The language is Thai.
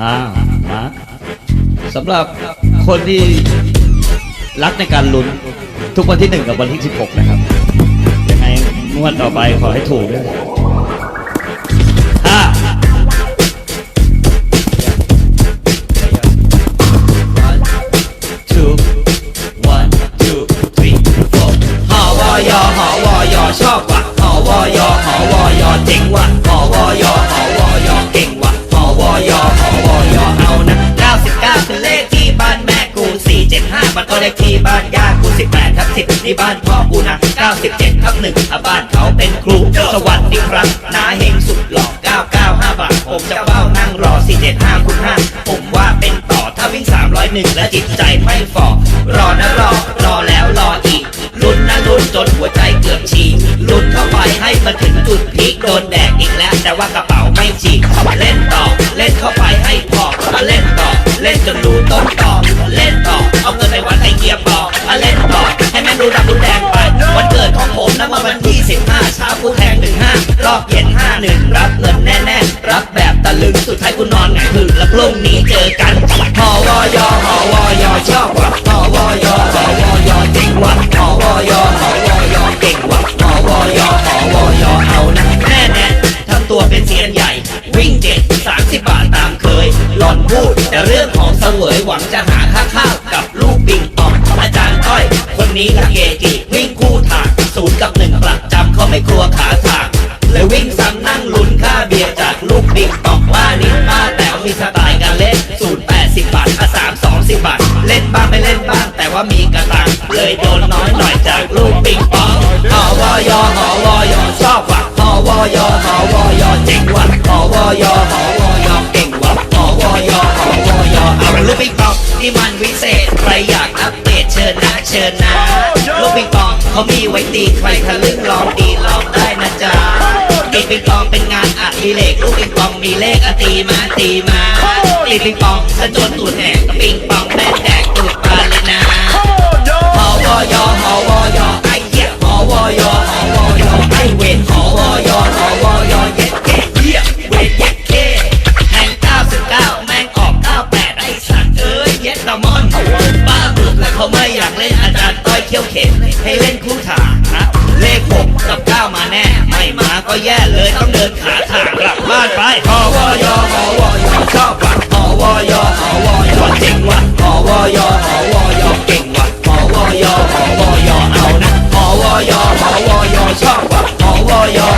อ่ามาสำหรับคนที่รักในการลุ้นทุกวันที่หนึ่งกับวันที่สิบหกนะครับ ยังไงงวดต่อไปขอให้ถูกด้วยห้า two one two three four หอวอยอหอวอยอชอบว่ะ วอยอหอวอยอเจ๋งว่ะหอวอยอหอวอยอเก่งว่ะหอวอยอหอวอยอเอานะ99คือเลขที่บ้านแม่กู475มันก็เลขที่บ้านย่ากู18ทับ10ที่บ้านพ่อกูนะ97ทับ1อะบ้านเขาเป็นครูสวัสดีครับน้าเฮงสุดหล่อ995บาทผมจะเฝ้านั่งรอ475คูณ5ผมว่าเป็นต่อถ้าวิ่ง301และจิตใจไม่ฝ่อรอนะรอรอแล้วรออีกลุ้นนะลุ้นจนหัวใจเกือบฉีก ไปให้มันถึงจุดพีคโดนแดกอีกแล้ว แต่ว่ากระเป๋าไม่ฉีกเล่นต่อ เล่นเข้าไปให้พอมาเล่นต่อ เล่นจนรู้ต้นต่อเล่นต่อ เอาเงินไปวัดไอเกียร์ปอมาเล่นต่อ ให้แม่งรู้ดำรู้แดงไป วันเกิดของผมนะมาวันที่15เช้ากูแทงหนึ่งห้ารอบเย็นห้าหนึ่งรับเงินแน่ วังจะหาค่าข้าวกับลูกปิงปองอาจารย์ต้อย คนนี้ละเกจิวิ่งคู่ทางศูนย์กับหนึ่งประจำเขาไม่กลัวขาทางเลยวิ่งซ้ำนั่งลุ้นค่าเบียร์จากลูกปิงปองว่านิดป้าแต๋วมีสไตล์การเล่นศูนย์แปดสิบบาทอะสามสองสิบบาท เล่นบ้างไม่เล่นบ้างแต่ว่ามีกระตังเลยโดนน้อยหน่อยจากลูกปิงปองหอวอยหอวอยชอบว่ะหอวอยหอวอยเจ๋งว่ะหอวอยอ เชิญนะเชิญนะลูกปิงปองเขามีไว้ตีใครทะลึ่งลองดีลองได้นะจ๊ะตีปิงปองเป็นงานอดิเรกลูกปิงปองมีเลขอะตีมาตีมาตีปิงปองสะจนตูดแหกปิงปองแม่นแดก ให้เล่นคู่ถาเลขหกกับเก้ามาแน่ ไม่มาก็แย่เลยต้องเดินขาถางกลับบ้านไปอวยอหอวยอชอบว่ะอวยอหอวยอเจ๋งว่ะอวยอหอวยอเก่งว่ะอวยอหอวยอเอานะหอวยอหอวยอชอบว่ะอวอยอหอวอยอ